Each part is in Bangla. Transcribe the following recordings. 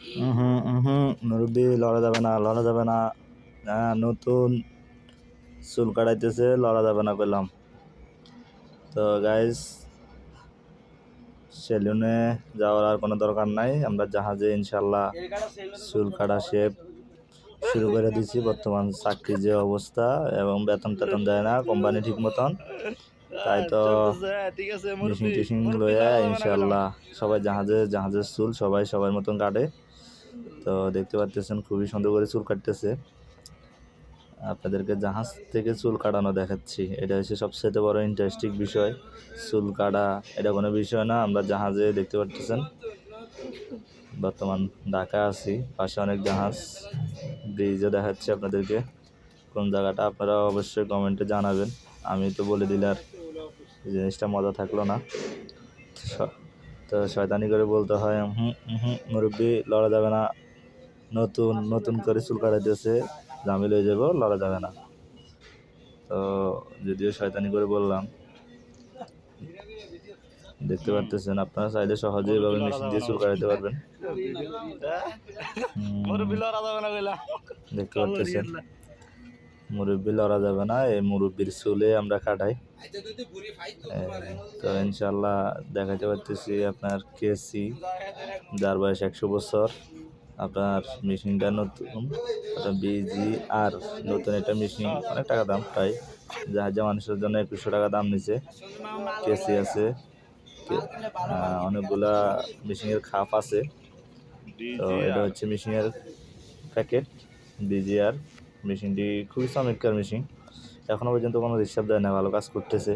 হুম হুম মুরব্বি লড়া যাবে না লড়া যাবে না। হ্যাঁ নতুন চুল কাটাইতেছে লড়া যাবে না করলাম তো গাইস সেলুনে যাওয়ার আর কোনো দরকার নাই। আমরা জাহাজে ইনশাল্লাহ চুল কাটা শেপ শুরু করে দিছি বর্তমান চাকরির যে অবস্থা এবং বেতন টেতন দেয় না কোম্পানি ঠিক মতন। তাই তো মেশিন টেশিন লইয়া ইনশাল্লাহ সবাই জাহাজে জাহাজের চুল সবাই সবার মতন কাটে। তো দেখতে পাচ্ছেন খুবই সুন্দর করে চুল কাটতেছে। আপনাদেরকে জাহাজ থেকে চুল কাটানো দেখাচ্ছি। এটা হচ্ছে সবচেয়ে বড় ইন্টারেস্টিং বিষয়। চুল কাটা, এটা কোনো বিষয় না, আমরা জাহাজে দেখতে পাচ্ছেন বর্তমান ঢাকা আছি, পাশে অনেক জাহাজ। ব্রিজও দেখাচ্ছি আপনাদেরকে। কোন জায়গাটা আপনারা অবশ্যই কমেন্টে জানাবেন। আমি তো বলে দিলে আর জিনিসটা মজা থাকল না। তো শয়তানি করে বলতে হয় হুম হুম মুরব্বী লড়া যাবে না। নতুন নতুন করে চুল কাটাইতেছে জামিল হয়ে যাব লড়া যাবে না। তো যদিও শয়তানি করে বললাম দেখতে পারতেছেন আপনারা চাইলে সহজেই এভাবে মেশিন দিয়ে চুল কাটাতে পারবেন। দেখতে পারতেছেন। মুরব্বি লড়া যাবে না, এই মুরব্বির চুলে আমরা কাটাই। তো ইনশাল্লাহ দেখাতে পারতেছি আপনার কেসি, যার বয়স একশো বছর। আপনার মেশিনটা নতুন বিজি আর নতুন একটা মেশিন, অনেক টাকা দাম প্রায়। জাহাজে মানুষের জন্য একুশশো টাকা দাম নিছে। কেসি আছে অনেকগুলা মেশিনের খাপ আছে। তো এটা হচ্ছে মেশিনের প্যাকেট, বিজিআর। মেশিনটি খুবই চমৎকার মেশিন। এখনও পর্যন্ত কোনো ডিস্টার্ব দেয় না, ভালো কাজ করতেছে।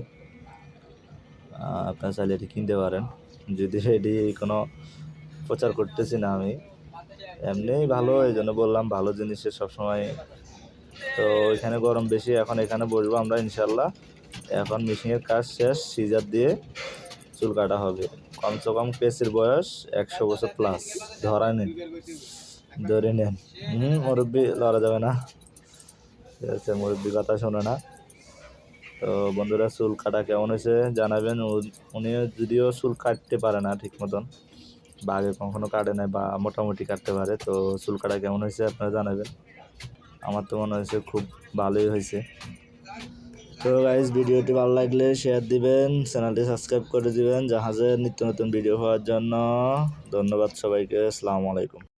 আপনার চাইলে এটি কিনতে পারেন। যদি এটি কোনো প্রচার করতেছি না আমি এমনিই ভালো, এই জন্য বললাম ভালো জিনিসের সবসময়। তো এখানে গরম বেশি, এখন এখানে বসবো আমরা ইনশাল্লাহ। এখন মেশিনের কাজ শেষ, সিজার দিয়ে চুল কাটা হবে। কমসে কম কেসের বয়স একশো বছর প্লাস ধরা নেন, ধরে নেন। হুম, মুরব্বি, লড়া যাবে না। ঠিক আছে মুরব্বি কথা শোনে না। তো বন্ধুরা, চুল কাটা কেমন হয়েছে জানাবেন। উনি যদিও চুল কাটতে পারে না ঠিক মতন, বা আগে কখনো কাটে নাই বা মোটামুটি কাটতে পারে, তো চুল কাটা কেমন হয়েছে আপনারা জানাবেন। আমার তো মনে হয়েছে খুব ভালোই হয়েছে। তো গাইজ ভিডিওটি ভালো লাগলে শেয়ার দিবেন চ্যানেলটি সাবস্ক্রাইব করে দিবেন জাহাজের নিত্য নতুন ভিডিও হওয়ার জন্য। ধন্যবাদ সবাইকে, আসসালামু আলাইকুম।